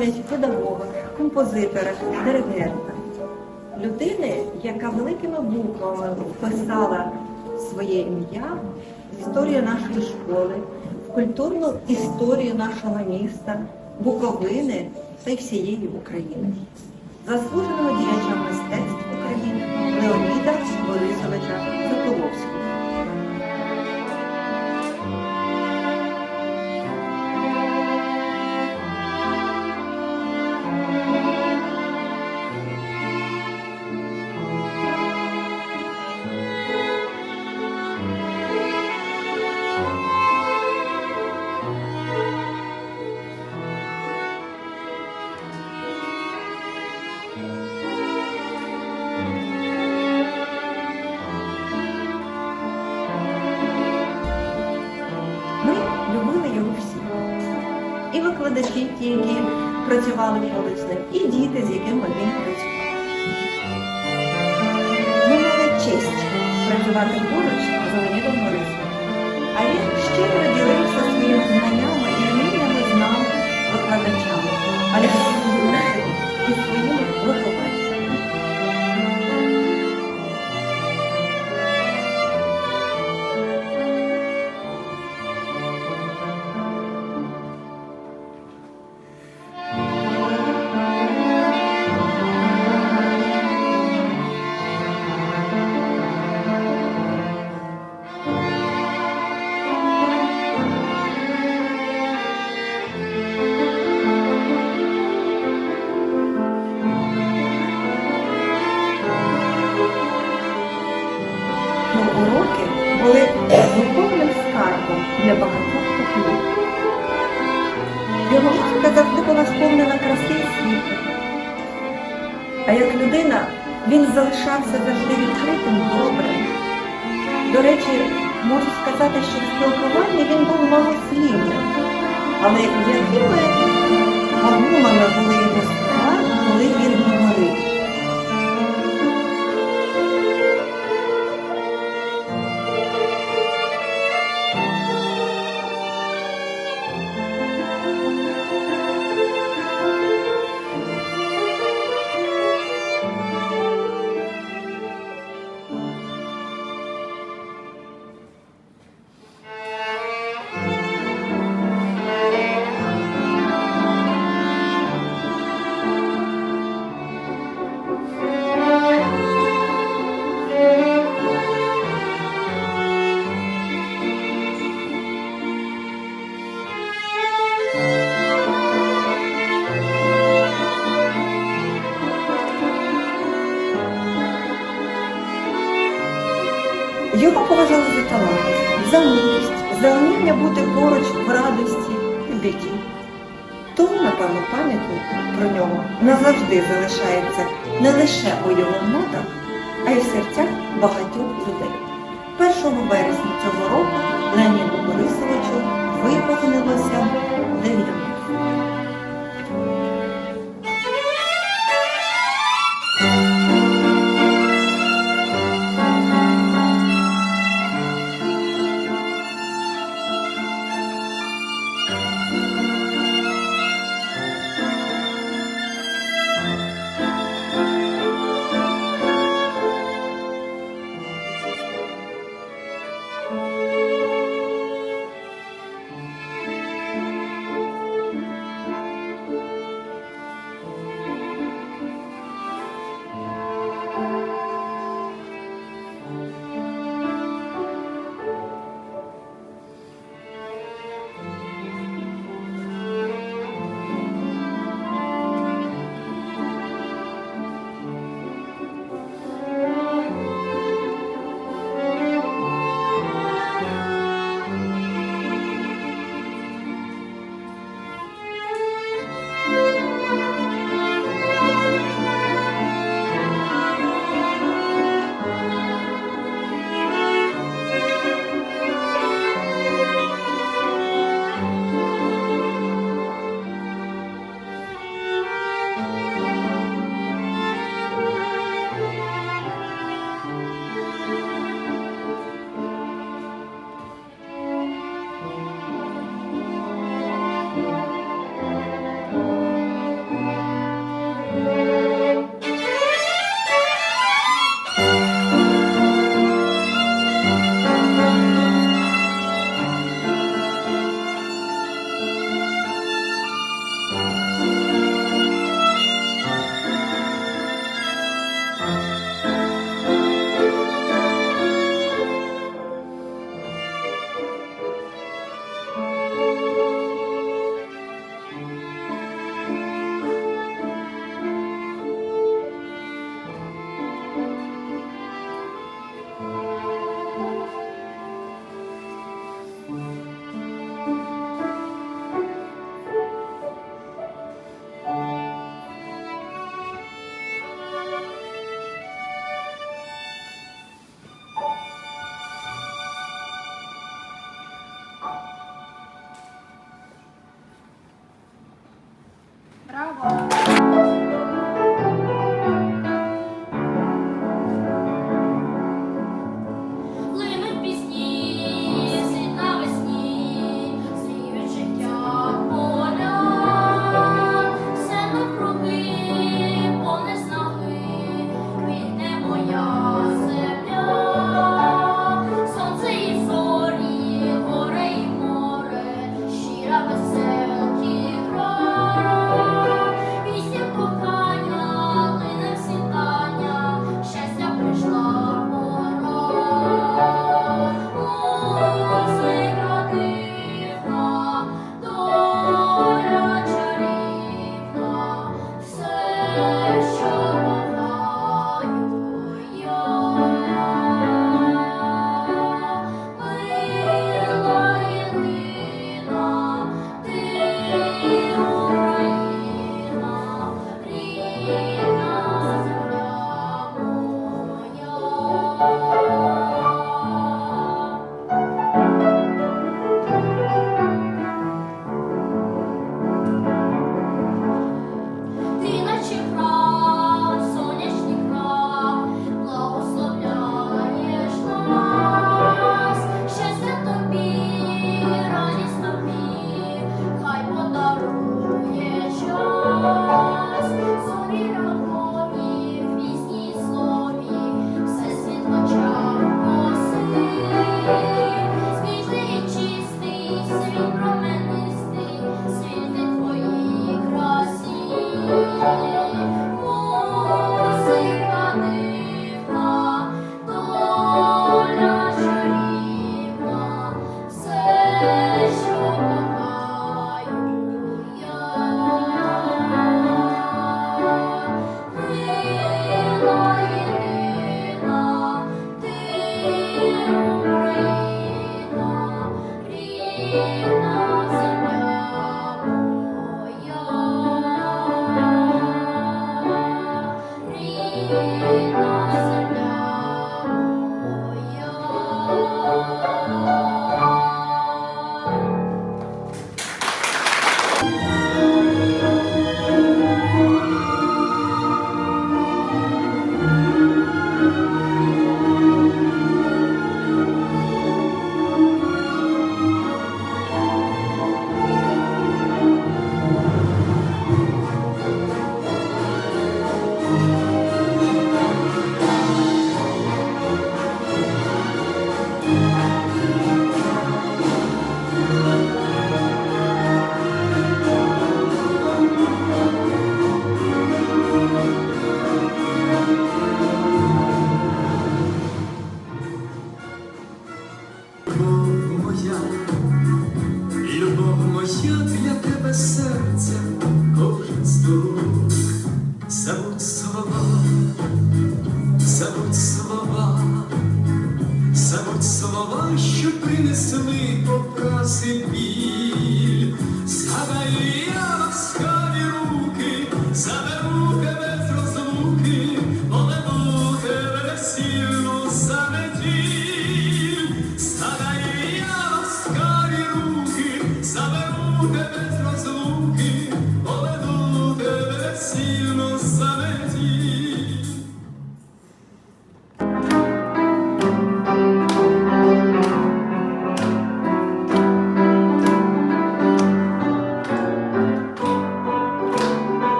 пам'ять педагога, композитора, диригента. Людини, яка великими буквами вписала своє ім'я в історію нашої школи, в культурну історію нашого міста, Буковини та й всієї України. Заслуженого діяча мистецтв України Леоніда Борисовича працювали поруч з ним, і діти, з якими він працював. Ми мали честь працювати поруч з Леонідом Борисовичем. А він щиро ділився спілкуванні він був малослівним. Але якими вагомими Лише у його нотах,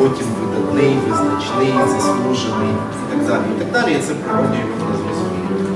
потім видатний, визначний, заслужений і так далі. І так далі. І це природньо і можна зрозуміти.